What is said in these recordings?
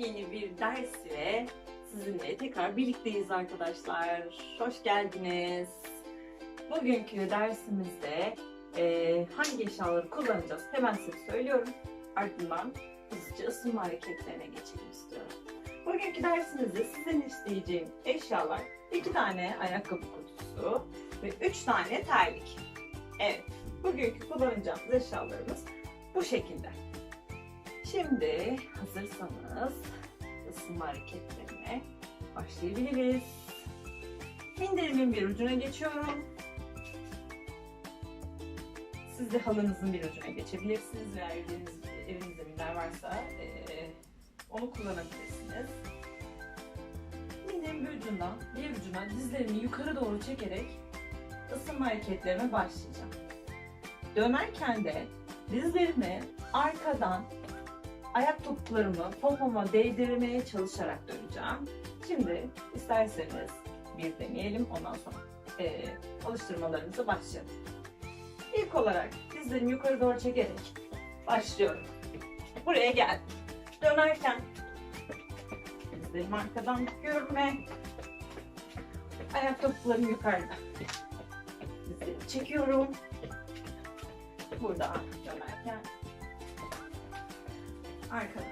yepyeni bir ders ile sizinle tekrar birlikteyiz arkadaşlar. Hoş geldiniz. Bugünkü dersimizde e, hangi eşyaları kullanacağız hemen size söylüyorum. Ardından hızlıca ısınma hareketlerine geçelim istiyorum. Bugünkü dersimizde sizden isteyeceğim eşyalar iki tane ayakkabı kutusu ve üç tane terlik. Evet, bugünkü kullanacağımız eşyalarımız bu şekilde. Şimdi hazırsanız ısınma hareketlerine başlayabiliriz. Minderimin bir ucuna geçiyorum. Siz de halınızın bir ucuna geçebilirsiniz veya eviniz, evinizde minder varsa eee, onu kullanabilirsiniz. Minderimin bir ucundan bir ucuna dizlerimi yukarı doğru çekerek ısınma hareketlerime başlayacağım. Dönerken de dizlerimi arkadan ayak topuklarımı popoma değdirmeye çalışarak döneceğim. Şimdi isterseniz bir deneyelim ondan sonra eee alıştırmalarımıza başlayalım. İlk olarak dizlerimi yukarı doğru çekerek başlıyorum. Buraya geldim. Dönerken dizlerimi arkadan ve ayak topuklarım yukarıda. Dizlerimi çekiyorum. Burada dönerken arkada.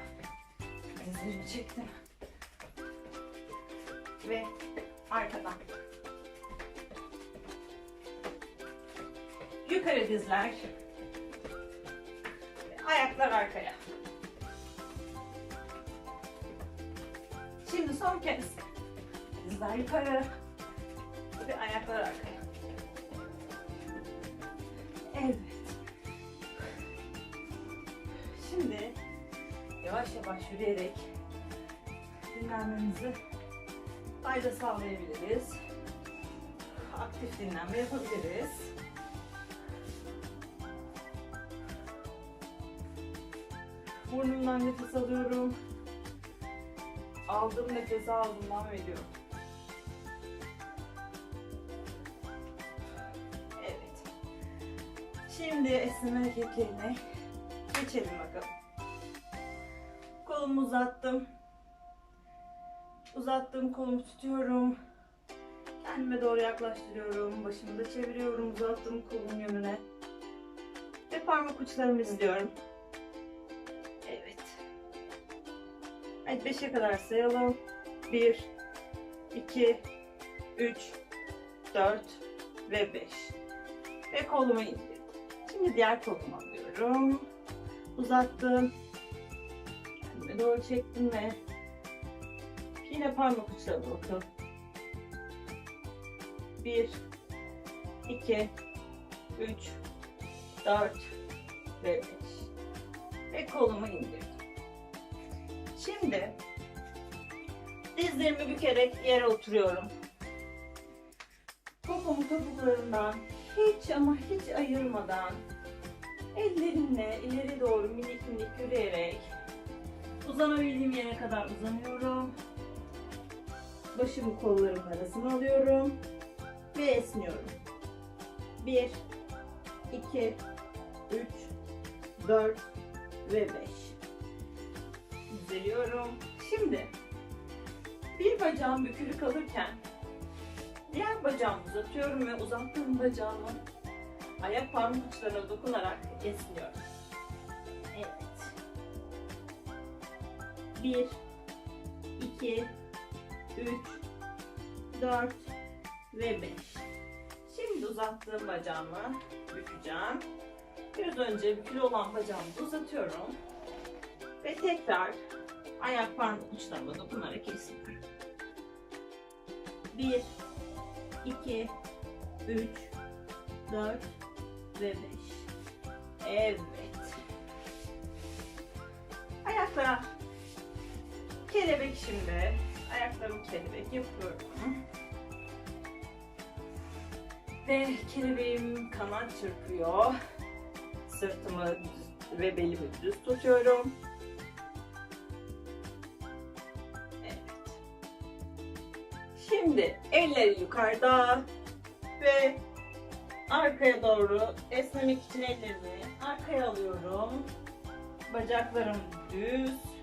Dizlerimi çektim. Ve arkadan yukarı dizler. Ayaklar arkaya. Şimdi son kez. Dizler yukarı ve ayaklar arkaya. Evet yavaş yürüyerek dinlenmemizi fayda sağlayabiliriz. Aktif dinlenme yapabiliriz. Burnumdan nefes alıyorum. Aldığım nefesi ağzımdan veriyorum. Evet. Şimdi esneme hareketlerine geçelim bakalım. Kolumu uzattım. Uzattığım kolumu tutuyorum. Kendime doğru yaklaştırıyorum. Başımı da çeviriyorum uzattığım kolum yönüne. Ve parmak uçlarımı izliyorum. Evet. Hadi 5'e kadar sayalım. 1, 2, 3, 4 ve 5. Ve kolumu indirdim. Şimdi diğer kolumu alıyorum. Uzattım. Kendime doğru çektim ve yine parmak uçlarına bakın. 1, 2, 3, 4 ve 5. Ve kolumu indirdim. Şimdi dizlerimi bükerek yere oturuyorum. Popomu topuklarından hiç ama hiç ayırmadan ellerimle ileri doğru minik minik yürüyerek uzanabildiğim yere kadar uzanıyorum. Başımı kollarım arasına alıyorum ve esniyorum. 1 2 3 4 ve 5 Düzeliyorum. Şimdi bir bacağım bükülü kalırken diğer bacağımı uzatıyorum ve uzattığım bacağımı ayak parmak uçlarına dokunarak esniyorum. Evet. 1 2 3 4 ve 5 Şimdi uzattığım bacağımı bükeceğim. Biraz önce bükülü olan bacağımı uzatıyorum. Ve tekrar ayak parmak uçlarıma dokunarak esniyorum. 1 2 3 4 ve 5 Evet. Ayaklar kelebek şimdi. Ayaklarımı kelebek yapıyorum. Ve kelebeğim kanat çırpıyor. Sırtımı ve belimi düz tutuyorum. Evet. Şimdi elleri yukarıda ve arkaya doğru esnemek için ellerimi arkaya alıyorum. Bacaklarım düz.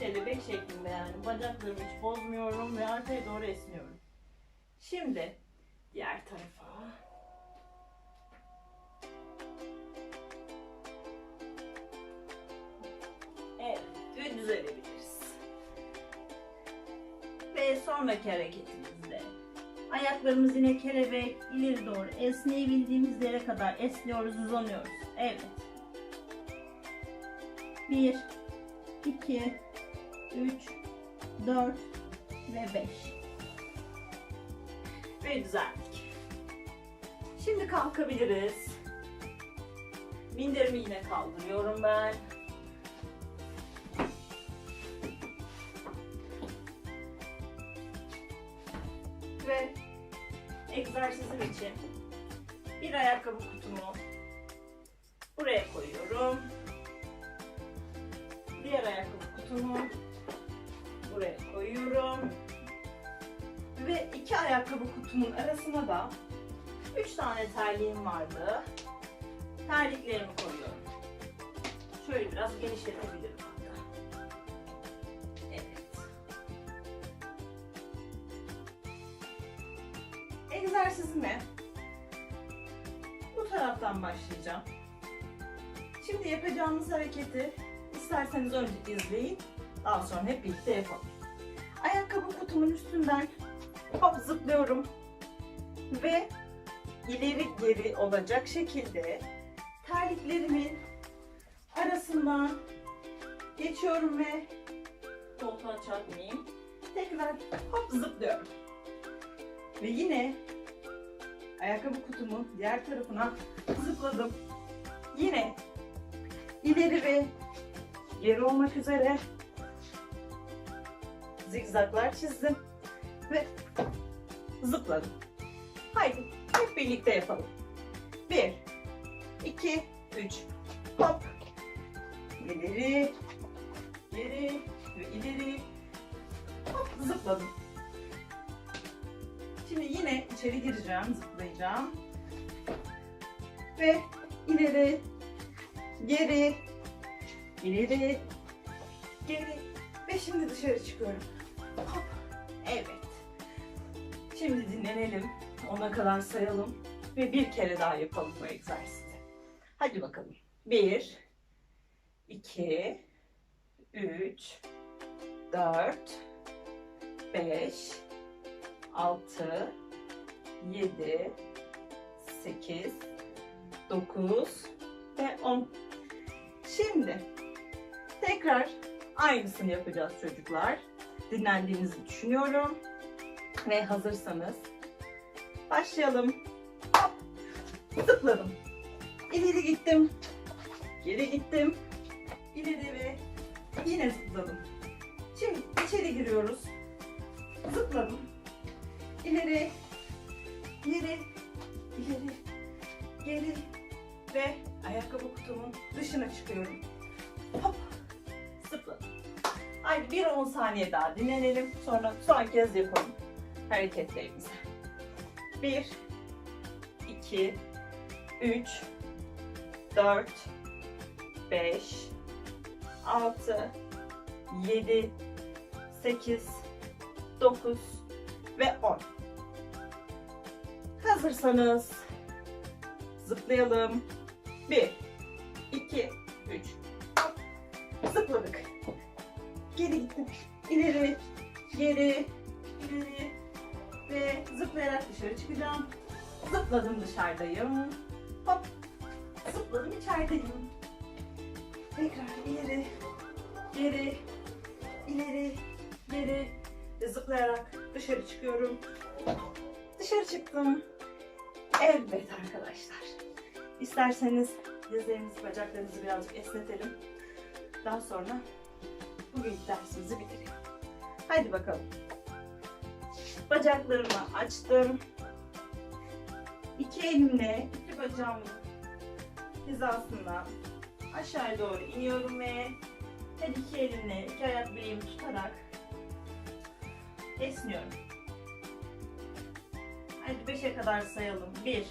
Kelebek şeklinde yani bacaklarımı hiç bozmuyorum ve arkaya doğru esniyorum. Şimdi diğer tarafa. Evet ve düzelebiliriz. Ve sonraki hareketimizde ayaklarımız yine kelebek ileri doğru esneyebildiğimiz yere kadar esniyoruz, uzanıyoruz. Evet. 1 2 3 4 ve 5 ve düzelttik. Şimdi kalkabiliriz. Minderimi yine kaldırıyorum ben. Ve egzersizim için bir ayakkabı kutumu buraya koyuyorum. Diğer ayakkabı kutumu buraya koyuyorum. Ve iki ayakkabı kutumun arasına da üç tane terliğim vardı. Terliklerimi koyuyorum. Şöyle biraz genişletebilirim hatta. Evet. Egzersizime bu taraftan başlayacağım. Şimdi yapacağımız hareketi isterseniz önce izleyin. Daha sonra hep birlikte yapalım. Ayakkabı kutumun üstünden hop zıplıyorum. Ve ileri geri olacak şekilde terliklerimin arasından geçiyorum ve koltuğa çarpmayayım. Tekrar hop zıplıyorum. Ve yine ayakkabı kutumun diğer tarafına zıpladım. Yine ileri ve geri olmak üzere zigzaglar çizdim ve zıpladım. Haydi hep birlikte yapalım. 1 2 3 hop ileri geri ve ileri hop zıpladım. Şimdi yine içeri gireceğim, zıplayacağım. Ve ileri geri ileri geri ve şimdi dışarı çıkıyorum. Hop. Evet. Şimdi dinlenelim. Ona kadar sayalım. Ve bir kere daha yapalım bu egzersizi. Hadi bakalım. Bir, iki, üç, dört, beş, altı, yedi, sekiz, dokuz ve on. Şimdi tekrar aynısını yapacağız çocuklar. Dinlendiğinizi düşünüyorum. Ve hazırsanız başlayalım. Hop. Zıpladım. İleri gittim. Geri gittim. İleri ve yine zıpladım. Şimdi içeri giriyoruz. Zıpladım. İleri, geri, ileri, geri ve ayakkabı kutumun dışına çıkıyorum. Haydi bir 10 saniye daha dinlenelim. Sonra son kez yapalım hareketlerimizi. 1 2 3 4 5 6 7 8 9 ve 10. Hazırsanız zıplayalım. 1 2 3 hop. Zıpladık. Geri gittim. İleri, geri, ileri ve zıplayarak dışarı çıkacağım. Zıpladım dışarıdayım. Hop. Zıpladım içerideyim. Tekrar ileri, geri, ileri, geri ve zıplayarak dışarı çıkıyorum. Dışarı çıktım. Evet arkadaşlar. İsterseniz dizlerimizi, bacaklarımızı birazcık esnetelim. Daha sonra bugün dersimizi bitirelim. Haydi bakalım. Bacaklarımı açtım. İki elimle iki bacağımın hizasından aşağı doğru iniyorum ve her iki elimle iki ayak bileğimi tutarak esniyorum. Hadi beşe kadar sayalım. Bir,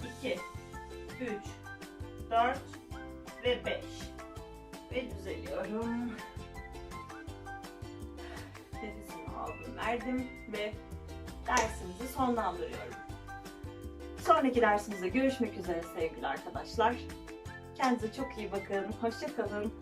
iki, üç, dört ve beş. Ve düzeliyorum. Verdim ve dersimizi sonlandırıyorum. Sonraki dersimizde görüşmek üzere sevgili arkadaşlar. Kendinize çok iyi bakın. Hoşça kalın.